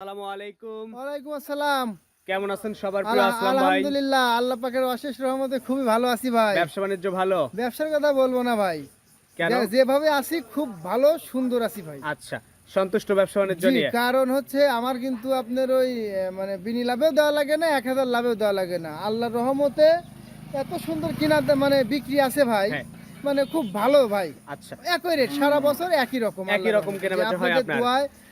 আসসালামু আলাইকুম। ওয়ালাইকুম আসসালাম। কেমন আছেন সবার প্রিয়? আসলাম ভাই। আলহামদুলিল্লাহ আল্লাহ পাকের অশেষ রহমতে খুবই ভালো আছি ভাই। ব্যবসা বাণিজ্য ভালো? ব্যবসার কথা বলব না ভাই। কেন? যেভাবে আছি খুব ভালো সুন্দর আছি ভাই। আচ্ছা সন্তুষ্ট ব্যবসা বাণিজ্য নিয়ে? কারণ হচ্ছে আমার কিন্তু আপনার ওই মানে বিনি লাভেও দেওয়া লাগে না এক হাজার লাভেও দেওয়া লাগে না। আল্লাহর রহমতে এত সুন্দর কিনা মানে বিক্রি আছে ভাই। হ্যাঁ। মানে খুব ভালো ভাই। আচ্ছা। একই রেট সারা বছর একই রকম একই রকম। কেনাবেচা যে হয় আপনার।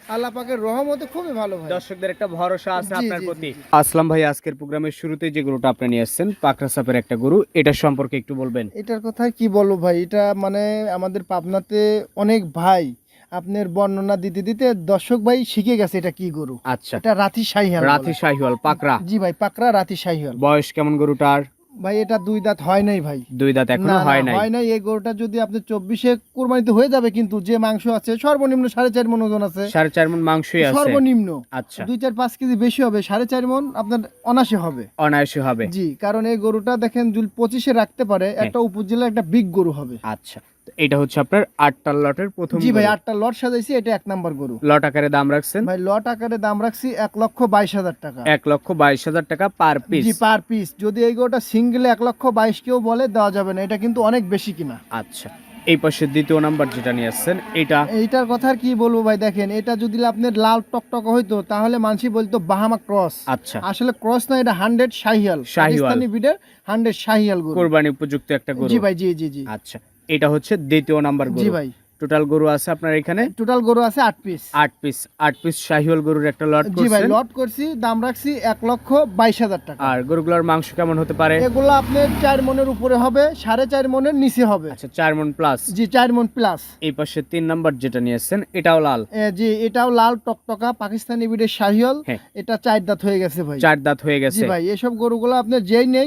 আল্লাহ পাকের রহমতে খুবই ভালো ভাই। দর্শকদের একটা ভরসা আছে আপনার প্রতি। আসলাম ভাই আজকের প্রোগ্রামের যে গরুটা আপনি নিয়ে পাকড়া সাপের একটা গরু এটা সম্পর্কে একটু বলবেন। এটার কথা কি বলব ভাই এটা মানে আমাদের পাবনাতে অনেক ভাই আপনার বর্ণনা দিতে দিতে দর্শক ভাই শিখে গেছে এটা কি গরু। আচ্ছা। এটা রাতি শাহিহাল রাথি শাহিওয়াল পাকড়া। জি ভাই পাকড়া রাতি শাহিহাল বয়স কেমন গরুটার? ভাই এটা দুই দাঁত হয় নাই ভাই। দুই দাঁত এখনও হয় নাই? হয় নাই। এই গরুটা যদি আপনি চব্বিশে কুরবানিতে হয়ে যাবে কিন্তু যে মাংস আছে সর্বনিম্ন সাড়ে চার মন ওজন আছে। সাড়ে চার মন মাংসই আছে। সর্বনিম্ন। আচ্ছা। দুই চার পাঁচ কেজি বেশি হবে সাড়ে চার মন আপনার অনাসে হবে। অনায়াসে হবে। জি কারণ এই গরুটা দেখেন পঁচিশে রাখতে পারে হ্যাঁ। একটা উপজেলা একটা বিগ গরু হবে। আচ্ছা। এটা হচ্ছে আপনার আটটার লটের প্রথম জি ভাই আটটা লট সাজাইছি এটা এক নাম্বার গরু। লট আকারে দাম রাখছেন? ভাই লট আকারে দাম রাখছি এক লক্ষ বাইশ হাজার টাকা। এক লক্ষ বাইশ হাজার টাকা পার পিস জি পার পিস যদি এই গরুটা সিঙ্গেলে এক লক্ষ বাইশ কেউ বলে দেওয়া যাবে না। এটা কিন্তু অনেক বেশি কিনা। আচ্ছা এই পাশে দ্বিতীয় নাম্বার যেটা নিয়ে আসছেন এটা? এইটার কথা আর কি বলব ভাই দেখেন এটা যদি আপনার লাল টকটক হইতো তাহলে মানুষই বলতো বাহামা ক্রস। আচ্ছা। আসলে ক্রস না এটা হান্ড্রেড শাহিয়াল। পাকিস্তানি বিডের হান্ড্রেড শাহিয়াল গরু। কোরবানি উপযুক্ত একটা গরু। জি ভাই জি জি জি। আচ্ছা এটা হচ্ছে দ্বিতীয় নাম্বার জি ভাই। টোটাল গরু আছে আপনার এখানে? টোটাল গরু আছে আট পিস। আট পিস আট পিস শাহিওয়াল গরুর একটা লট জি ভাই লট করছি দাম রাখছি এক লক্ষ বাইশ হাজার টাকা। আর গরুগুলোর মাংস কেমন হতে পারে? এগুলো আপনার চার মনের উপরে হবে সাড়ে চার মনের নিচে হবে। আচ্ছা চার মন প্লাস জি চার মন প্লাস এই পাশে তিন নাম্বার যেটা নিয়ে এসেছেন এটাও লাল। জি এটাও লাল টকটকা পাকিস্তানি বিডের শাহিওল হ্যাঁ। এটা চার দাঁত হয়ে গেছে ভাই। চার দাঁত হয়ে গেছে। ভাই এসব গরুগুলো আপনার যেই নেই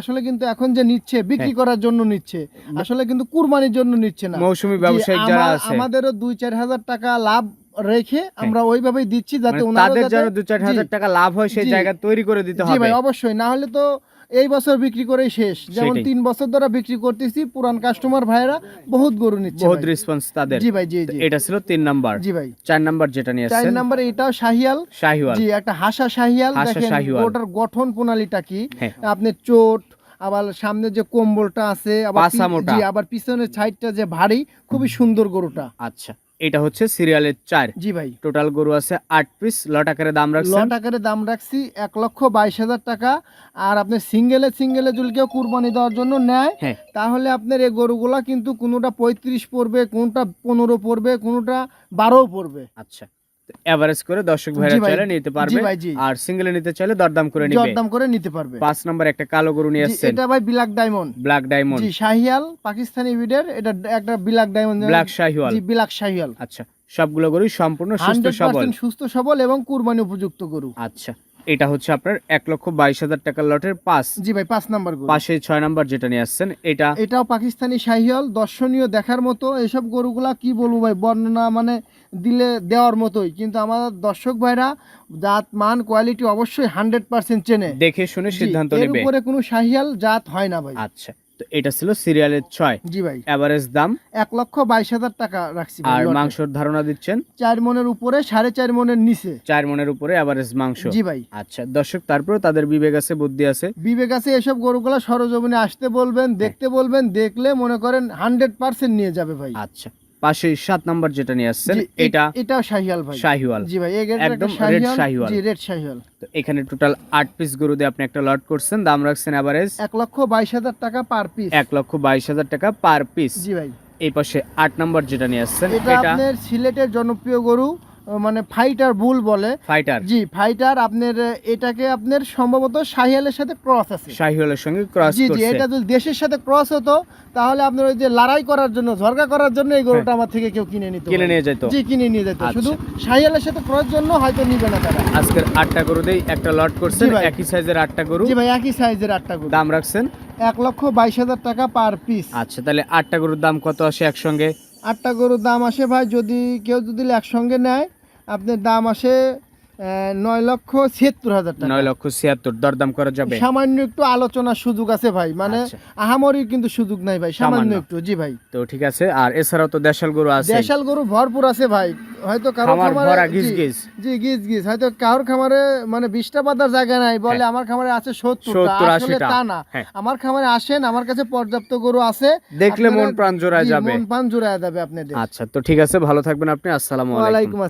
আসলে কিন্তু এখন যে নিচ্ছে বিক্রি হ্যাঁ। করার জন্য নিচ্ছে আসলে কিন্তু কুরবানির জন্য নিচ্ছে না। মৌসুমী জি, ব্যবসায়িক যারা আছে। হ্যাঁ। আমাদেরও দুই চার হাজার টাকা লাভ রেখে আমরা ওইভাবেই দিচ্ছি যাতে মানে তাদের যেন দু চার হাজার টাকা লাভ হয় সেই জায়গা তৈরি করে দিতে হবে ভাই অবশ্যই। না হলে তো এই বছর বিক্রি করেই শেষ। যেমন তিন বছর ধরে বিক্রি করতেছি পুরান কাস্টমার ভাইরা বহুত গরু নিচ্ছে বহুত রেসপন্স তাদের। জি ভাই জি জি। এটা ছিল তিন নাম্বার। জি ভাই। চার নাম্বার যেটা নিয়ে চার এসেছেন নম্বরে এটাও শাহিয়াল। শাহিওয়াল। জি একটা হাসা শাহিয়াল। দেখেন ওটার গঠন প্রণালীটা কি? হ্যাঁ। আপনি চোট আবার সামনে যে কম্বলটা আছে আবার পিছনের সাইডটা যে ভারী খুবই সুন্দর গরুটা। আচ্ছা এটা হচ্ছে সিরিয়ালের চার। জি ভাই। টোটাল গরু আছে আট পিস লট আকারে দাম রাখছেন? লট আকারে দাম রাখছি এক লক্ষ বাইশ হাজার টাকা। আর আপনি সিঙ্গেলে সিঙ্গেলে যদি কেউ কুরবানি দেওয়ার জন্য নেয়। হ্যাঁ। তাহলে আপনার এই গরুগুলা কিন্তু কোনোটা পঁয়ত্রিশ পড়বে কোনোটা পনেরো পড়বে কোনোটা বারোও পড়বে। আচ্ছা। এভারেজ করে দর্শক ভাইরা চাইলে নিতে পারবে। আর সিঙ্গেলে নিতে চাইলে দরদাম করে নিবে। দরদাম করে নিতে পারবে। পাঁচ নাম্বার একটা কালো গরু নিয়ে এটা ভাই ব্ল্যাক ডায়মন্ড ব্ল্যাক ডায়মন্ড জি শাহিয়াল পাকিস্তানি ব্রিডের এটা একটা ব্ল্যাক ডায়মন্ড ব্ল্যাক শাহিয়াল জি ব্ল্যাক শাহিয়াল আচ্ছা সবগুলো গরু সম্পূর্ণ সুস্থ সবল। সুস্থ সবল এবং কুরবানি উপযুক্ত গরু। আচ্ছা এটা হচ্ছে আপনার এক লক্ষ বাইশ হাজার টাকার লটের পাঁচ জি ভাই পাঁচ নাম্বার পাশে ছয় নাম্বার যেটা নিয়ে আসছেন এটা এটাও পাকিস্তানি শাহিয়াল দর্শনীয় দেখার মতো। এসব গরুগুলা কি বলব ভাই বর্ণনা মানে দিলে দেওয়ার মতোই। কিন্তু আমাদের দর্শক ভাইরা জাত মান কোয়ালিটি অবশ্যই হান্ড্রেড পার্সেন্ট চেনে। দেখে শুনে সিদ্ধান্ত নেবে। উপরে কোনো শাহিয়াল জাত হয় না ভাই। আচ্ছা। এটা ছিল সিরিয়ালের ছয়। জি ভাই। এভারেজ দাম। এক লক্ষ বাইশ হাজার টাকা রাখছি আর মাংসর ধারণা দিচ্ছেন? চার মনের উপরে সাড়ে চার মনের নিচে। চার মনের উপরে এভারেজ মাংস। জি ভাই। আচ্ছা দর্শক তারপরে তাদের বিবেক আছে বুদ্ধি আছে? বিবেক আছে এসব গরুগুলা সরজমিনে আসতে বলবেন দেখতে বলবেন দেখলে মনে করেন হান্ড্রেড পার্সেন্ট নিয়ে যাবে ভাই। আচ্ছা। পাশে সাত নাম্বার যেটা নিয়ে আসছেন এটা এটা শাহিওয়াল ভাই। শাহিওয়াল। জি ভাই একদম রেড শাহিওয়াল। জি রেড শাহিওয়াল। তো এখানে টোটাল আট পিস গরু দিয়ে আপনি একটা লট করছেন দাম রাখছেন অ্যাভারেজ এক লক্ষ বাইশ হাজার টাকা পার পিস এক লক্ষ বাইশ হাজার টাকা পার পিস জি ভাই। এই পাশে আট নাম্বার যেটা নিয়ে আসছেন এটা আপনার সিলেটের জনপ্রিয় গরু মানে ফাইটার বুল বলে। ফাইটার জি ফাইটার আপনার এটাকে আপনার সম্ভবত শাহিয়ালের সাথে ক্রস আছে। শাহিওয়ালের সঙ্গে ক্রস জি জি এটা যদি দেশের সাথে ক্রস হতো তাহলে আপনার ওই যে লড়াই করার জন্য ঝরগা করার জন্য এই গরুটা আমার থেকে কেউ কিনে নিত। হ্যাঁ। কিনে নিয়ে যেত। জি কিনে নিয়ে যেত। আচ্ছা। শুধু শাহিয়ালের সাথে ক্রস জন্য হয়তো নিবে না তারা। আজকের আটটা গরু দিয়ে একটা লট করছেন একই সাইজের আটটা গরু। জি ভাই একই সাইজের আটটা গরু। দাম রাখছেন? এক লক্ষ বাইশ হাজার টাকা পার পিস আচ্ছা তাহলে আটটা গরুর দাম কত আসে একসঙ্গে? আটটা গরুর দাম আসে ভাই যদি কেউ যদি একসঙ্গে নেয় আপনার দাম আসে নয় লক্ষ ছিয়াত্তর হাজার টাকা নয় লক্ষ ছিয়াত্তর দরদাম করা যাবে সামান্য একটু আলোচনার সুযোগ আছে ভাই মানে আচ্ছা। আহামরি কিন্তু সুযোগ নাই ভাই সামান্য। একটু জি ভাই তো ঠিক আছে আর এছাড়াও তো দেশাল গরু আছে দেশাল গরু ভরপুর আছে ভাই হয়তো কারও খামার গিজ জি, গিজ। জি গিজ গিজ হয়তো কারোর খামারে মানে বিশটা পাতার জায়গা নাই বলে হ্যাঁ। আমার খামারে আছে সত্তর 70, আসলে তা না হ্যাঁ। আমার খামারে আসেন আমার কাছে পর্যাপ্ত গরু আছে দেখলে মন প্রাণ জোড়ায় যাবে মন প্রাণ জোড়ায় যাবে আপনাদের আচ্ছা তো ঠিক আছে ভালো থাকবেন আপনি আসসালামু আলাইকুম